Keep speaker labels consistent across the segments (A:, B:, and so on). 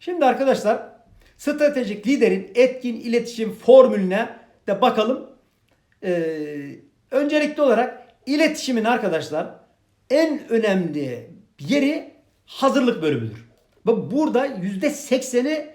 A: Şimdi arkadaşlar stratejik liderin etkin iletişim formülüne de bakalım. Ee, öncelikli olarak iletişimin arkadaşlar en önemli yeri hazırlık bölümüdür. Burada yüzde sekseni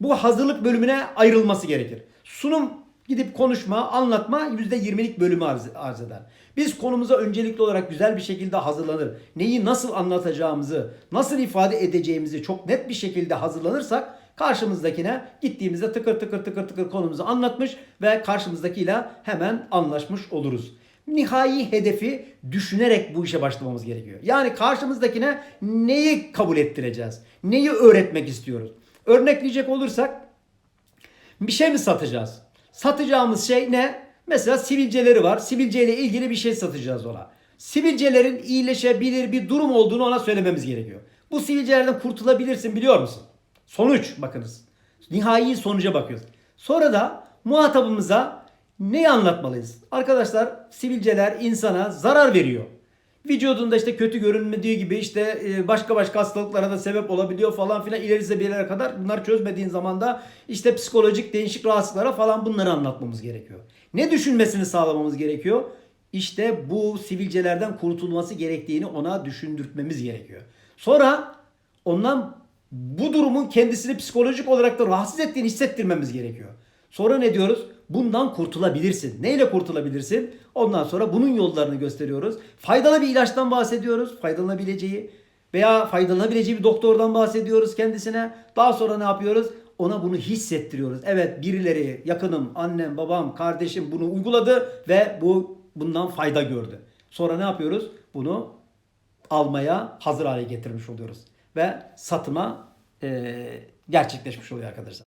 A: bu hazırlık bölümüne ayrılması gerekir. Sunum gidip konuşma, anlatma yüzde yirmilik bölümü arz, arz eder. Biz konumuza öncelikli olarak güzel bir şekilde hazırlanır. Neyi nasıl anlatacağımızı, nasıl ifade edeceğimizi çok net bir şekilde hazırlanırsak karşımızdakine gittiğimizde tıkır tıkır tıkır tıkır konumuzu anlatmış ve karşımızdakiyle hemen anlaşmış oluruz. Nihai hedefi düşünerek bu işe başlamamız gerekiyor. Yani karşımızdakine neyi kabul ettireceğiz? Neyi öğretmek istiyoruz? Örnekleyecek olursak bir şey mi satacağız? Satacağımız şey ne? Mesela sivilceleri var. Sivilce ile ilgili bir şey satacağız ona. Sivilcelerin iyileşebilir bir durum olduğunu ona söylememiz gerekiyor. Bu sivilcelerden kurtulabilirsin biliyor musun? Sonuç bakınız. Nihai sonuca bakıyoruz. Sonra da muhatabımıza neyi anlatmalıyız? Arkadaşlar sivilceler insana zarar veriyor. Vücudunda işte kötü görünmediği gibi işte e, başka başka hastalıklara da sebep olabiliyor falan filan ilerisi bir yere kadar bunları çözmediğin zaman da işte psikolojik değişik rahatsızlıklara falan bunları anlatmamız gerekiyor. Ne düşünmesini sağlamamız gerekiyor? İşte bu sivilcelerden kurtulması gerektiğini ona düşündürtmemiz gerekiyor. Sonra ondan bu durumun kendisini psikolojik olarak da rahatsız ettiğini hissettirmemiz gerekiyor. Sonra ne diyoruz? Bundan kurtulabilirsin. Neyle kurtulabilirsin? Ondan sonra bunun yollarını gösteriyoruz. Faydalı bir ilaçtan bahsediyoruz. Faydalanabileceği veya faydalanabileceği bir doktordan bahsediyoruz kendisine. Daha sonra ne yapıyoruz? Ona bunu hissettiriyoruz. Evet birileri yakınım, annem, babam, kardeşim bunu uyguladı ve bu bundan fayda gördü. Sonra ne yapıyoruz? Bunu almaya hazır hale getirmiş oluyoruz. Ve satıma eee, gerçekleşmiş oluyor arkadaşlar.